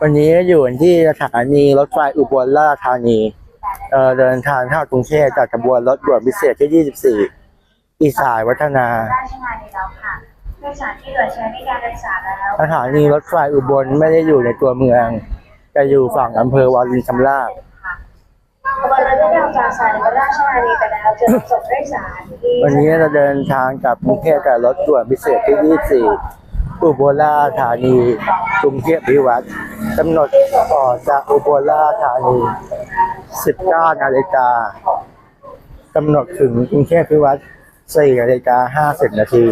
วันนี้อยู่ที่สถานีรถไฟอุบลราชธานีเอ่อเดินทางเข้ากรุงเทพจากขบวนรถด่วนพิเศษที่ 24 อีสายวัฒนาราชธานีแล้วค่ะโดยสารที่เหลือใช้ในการโดยสารแล้วสถานีรถไฟอุบลไม่ได้อยู่ในตัวเมืองจะอยู่ฝั่งอำเภอวารินชำราบค่ะขบวนรถได้ออกจากสถานีราชธานีไปแล้วจะส่งด้วยสารที่วันนี้เราเดินทางกลับกรุงเทพกับรถด่วนพิเศษที่ 24 อุบลราชธานีกรุงเทพวิวัฒน์ กำหนดออกจากอุบลราชธานี 19 นาฬิกากำหนดถึงกรุงเทพวิวัฒน์4นาฬิกา50 นาที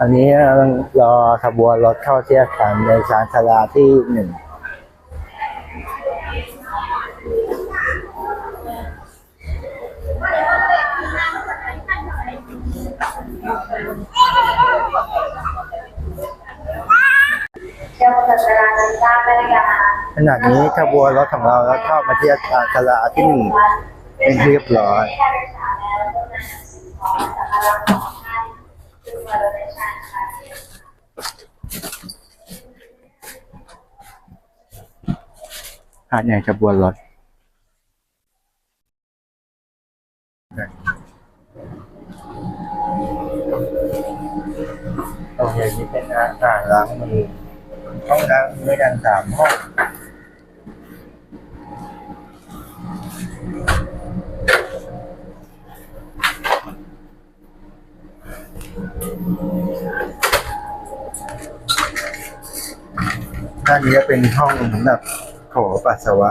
อันนี้รอขบวนรถเข้าเที่ยวกันในชานชลาที่หนึ่ง เที่ยวกับเวลาจะทราบนาฬิกา ขณะนี้ขบวนรถของเราแล้วเข้ามาที่ชานชาลาที่หนึ่งเป็นเรียบร้อยองนำสิ่งของสัมภาระของท่านขึ้นมาโดยสารค่ะผ่านในขบวนรถโอเคนี่เป็นอาหารล้างมือ ห้องน้ำด้วยกันสามห้องด้านนี้ก็เป็นห้องสำหรับโถปัสสาวะ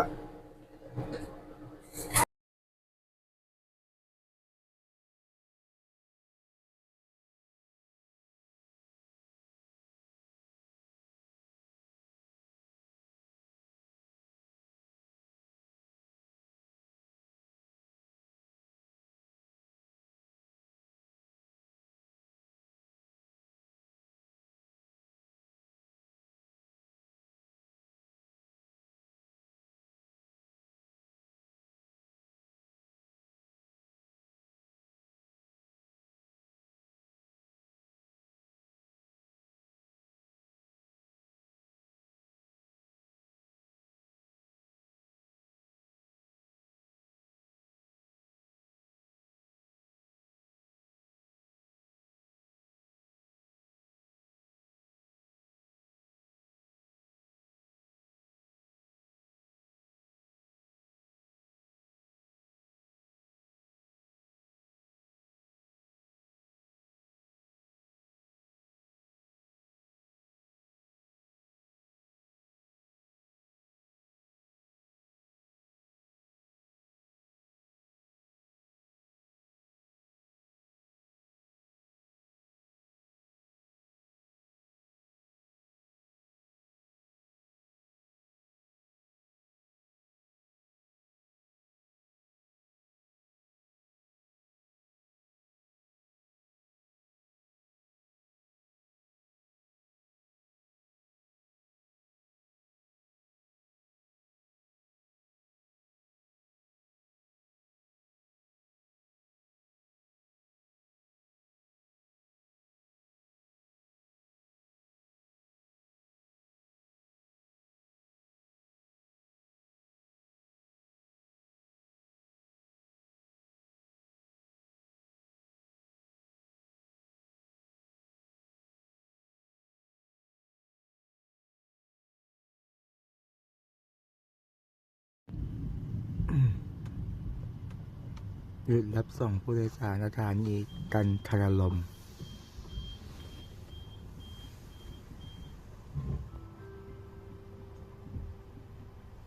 หยุดรับส่งผู้โดยสารสถานีกันทรลม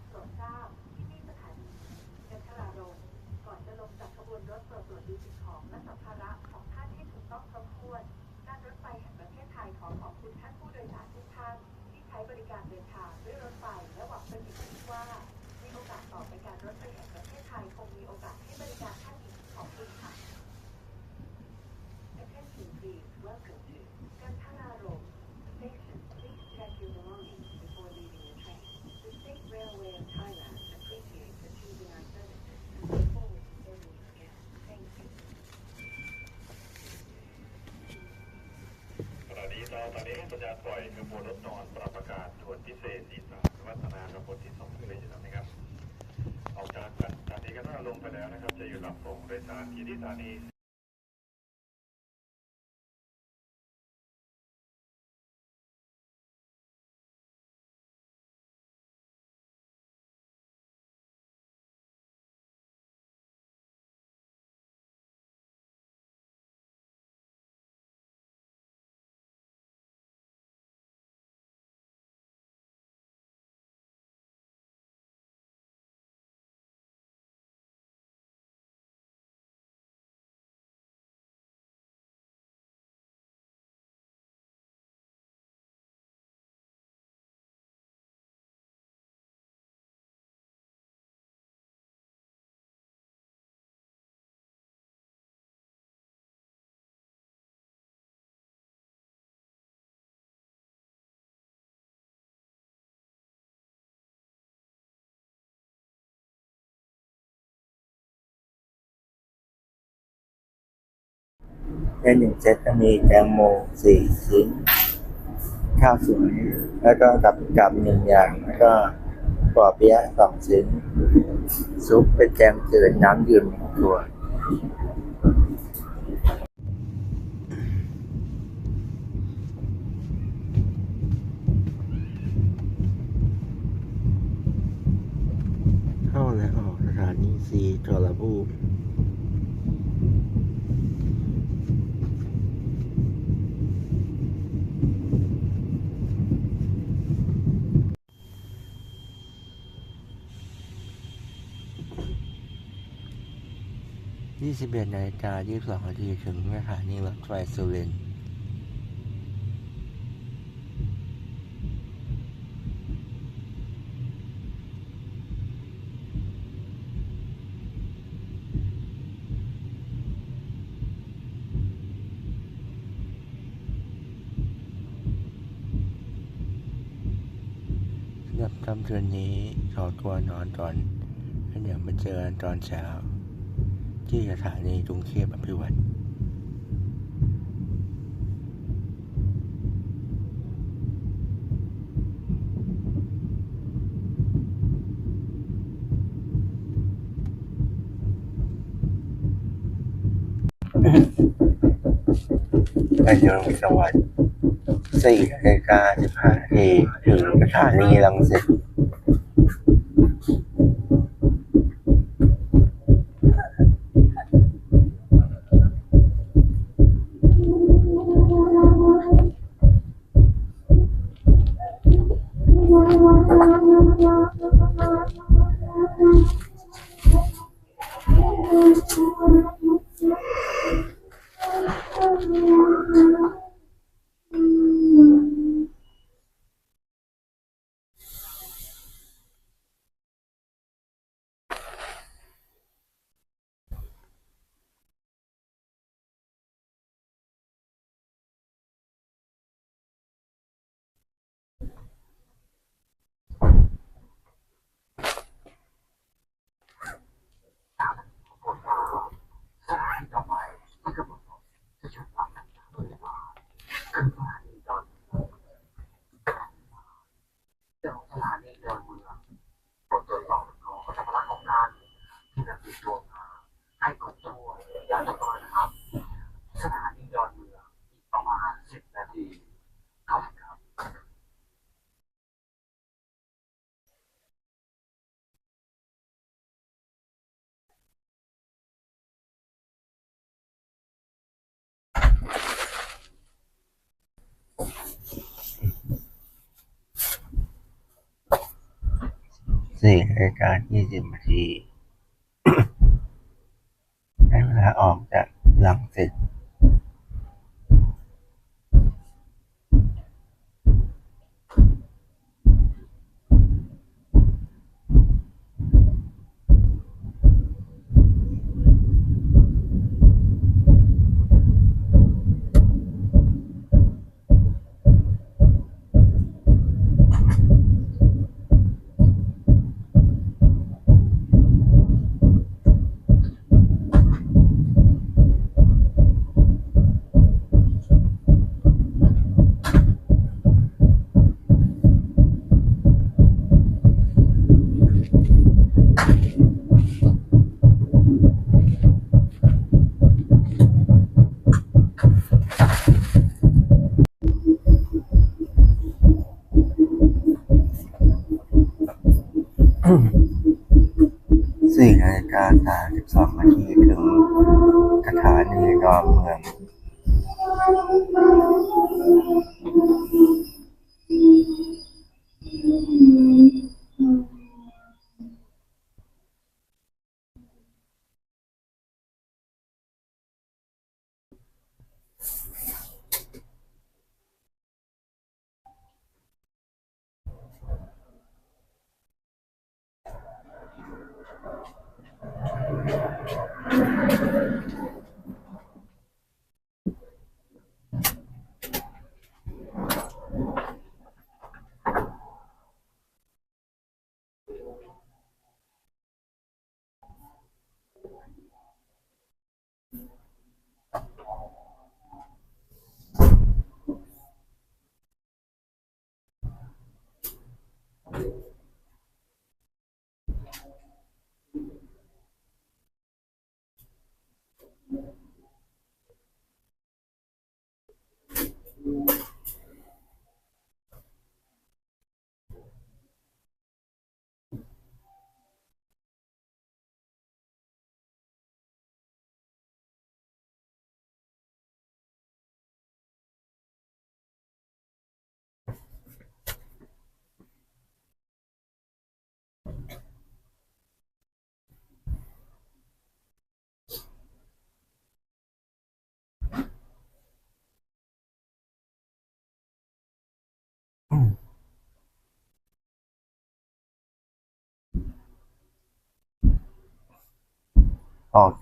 โปรดทราบที่นี่สถานีกันทรารมก่อนจะลงจากขบวนรถโปรดตรวจดูสิ่งของและสัมภาระของท่านให้ถูกต้องครบถ้วน การรถไฟแห่งประเทศไทยขอขอบคุณท่านผู้โดยสารทุกท่านที่ใช้บริการเดินทางด้วยรถไฟและหวังเป็นอย่างยิ่งว่าในโอกาสต่อไปการรถไฟแห่งประเทศไทยคงมีโอกาสให้บริการท่านอีกขอบคุณค่ะ Attention please welcome to กันทรารม Station please check your belongings before leaving the train The State Railway of Thailand appreciates the choosing our services and look forward to serving you again. Thank you. นีสัญญาปล่อยขบวนรถนอนปรับอากาศด่วนพิเศษอีสานวัฒนาขบวนที่สองเลยนะครับ ออกจากสถานีกันว่าลงไปแล้วนะครับ จะอยู่รับส่งโดยสารที่ที่สถานี ในหนึ่งเซตจะมีแตงโมสี่ชิ้น ข้าวสวยแล้วก็กับกับหนึ่งอย่าง แล้วก็ปอเปี๊ยะสองชิ้น ซุปเป็นแกงจืดน้ำดื่มหนึ่งขวเข้าและออกสถานีสีโทรบูป 21นาฬิกา22นาทีถึงสถานีรถไฟสุรินทร์สำหรับคำเตือนนี้ขอตัวนอนก่อนแล้วเดี๋ยวมาเจอกันตอนเช้า ที่สถานีกรุงเทพอภิวัตรไปยงสวัสดิ์สี่นาฬิกาสิบห้านาทีถึงสถานีรังสิต สิบนาทีครับครับสี่นาฬิกายี่สิบนาทีได้เวลาออกจากหลังเสร็จ นาฬิกาสามสิบสองนาทีถึงสถานีดอนเมืองอืม ออก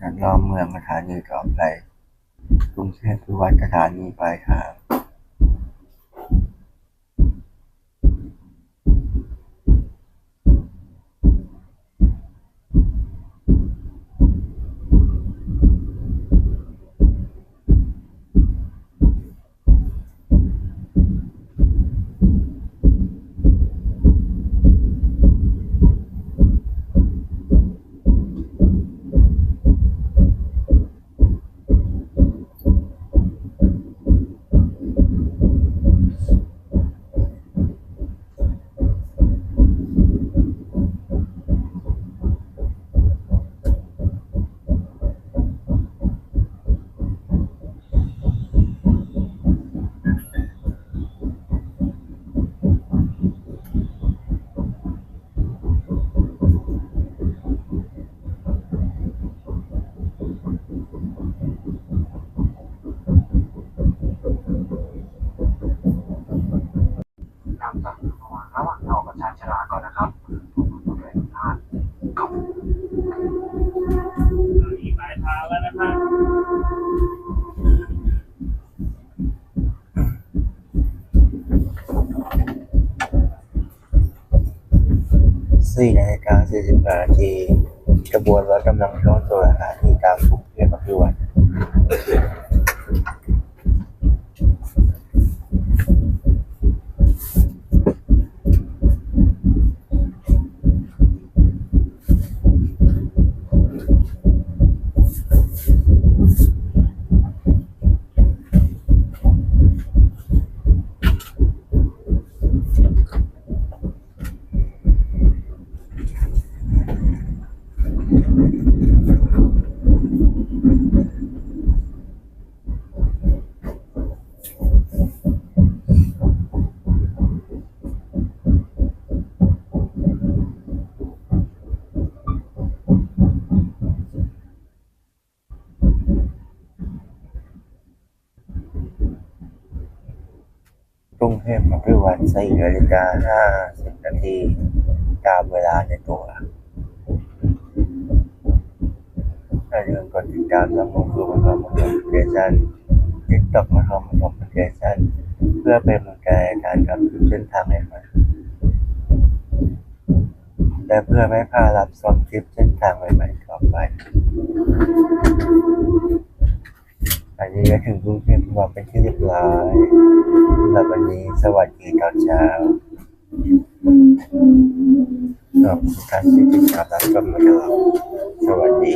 จากดอนเมืองสถานีต่อไปกรุงเทพพิวัตรสถานีปลายทาง นำจากระหว่างระหว่างเรากับชานชาลาก่อนนะครับผมดูแลทุกท่านขอบคุณ มีปลายทางแล้วนะครับ สี่นาฬิกาสี่สิบนา ที่กระบวนรถกำลังเข้าสู่สถานีกลางกรุงเทพอภิวัตร กรุงเทพอภิวัตร สี่นาฬิกาห้าสิบนาทีตามเวลาในตัวอย่าลืมกดติดตามและมุ่งสู่มันทำมันทำเพจชันติ๊กต็อกมันทำมันทำเพจชันเพื่อเป็นกำลังใจการทำคลิปเส้นทางใหม่ๆและเพื่อไม่พลาดรับชมคลิปเส้นทางใหม่ๆต่อไป อันนี้ก็ถึงกรุงเทพมาเป็นที่เรียบร้อยสำหรับวันนี้สวัสดีตอนเช้าขอบคุณท่านที่ติดตามรับชมนะครับสวัสดี